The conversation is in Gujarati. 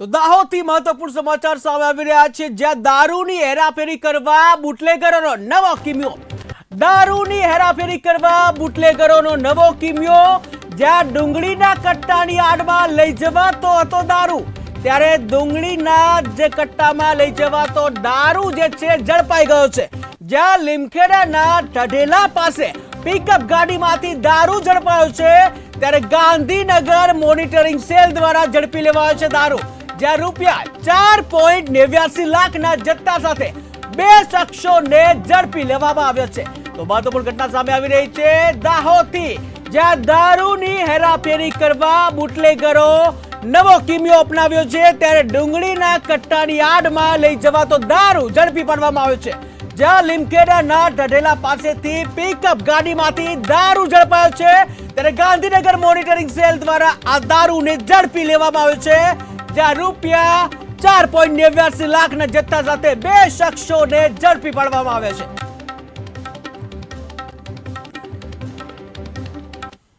તો દાહોદથી મહત્વપૂર્ણ સમાચાર સામે આવી રહ્યા છે. જ્યાં દારૂની હેરાફેરી કરવા બુટલેગરોનો નવો કિમિયો. દારૂની હેરાફેરી કરવા બુટલેગરોનો નવો કિમિયો. જ્યાં ડુંગળીના કટ્ટાની આડમાં લઈ જવાતો હતો દારૂ. ત્યારે ડુંગળીના જે કટ્ટામાં લઈ જવાતો દારૂ જે છે ઝડપાઈ ગયો છે. જ્યાં લીમખેડાના ઢઢેલા પાસે પિકઅપ ગાડીમાંથી દારૂ ઝડપાયો છે. ત્યારે ગાંધીનગર મોનિટરિંગ સેલ દ્વારા ઝડપી લેવાયો છે દારૂ. જ્યાં રૂપિયા, ચાર પોઈન્ટ નેવ્યાસી લાખના જથ્થા સાથે બે શખ્સોને ઝડપી લેવામાં આવ્યો છે. તો મહત્વપૂર્ણ ઘટના સામે આવી રહી છે. દાહોદથી જ્યાં દારૂની હેરાફેરી કરવા બુટલેગરો નવો કિમિયો અપનાવ્યો છે, ત્યારે ડુંગળીના કટ્ટાની આડમાં લઈ જવાતો દારૂ ઝડપી પાડવામાં આવ્યો છે. જ્યાં લીમખેડાના ઢઢેલા પાસેથી પિકઅપ ગાડીમાંથી દારૂ ઝડપાયો છે, ત્યારે ગાંધીનગર મોનિટરિંગ સેલ દ્વારા આ દારૂને ઝડપી લેવામાં આવ્યો છે. જ્યાં રૂપિયા ચાર પોઈન્ટ નેવ્યાસી લાખના જથ્થા સાથે બે શખ્સોને ઝડપી પાડવામાં આવ્યા છે.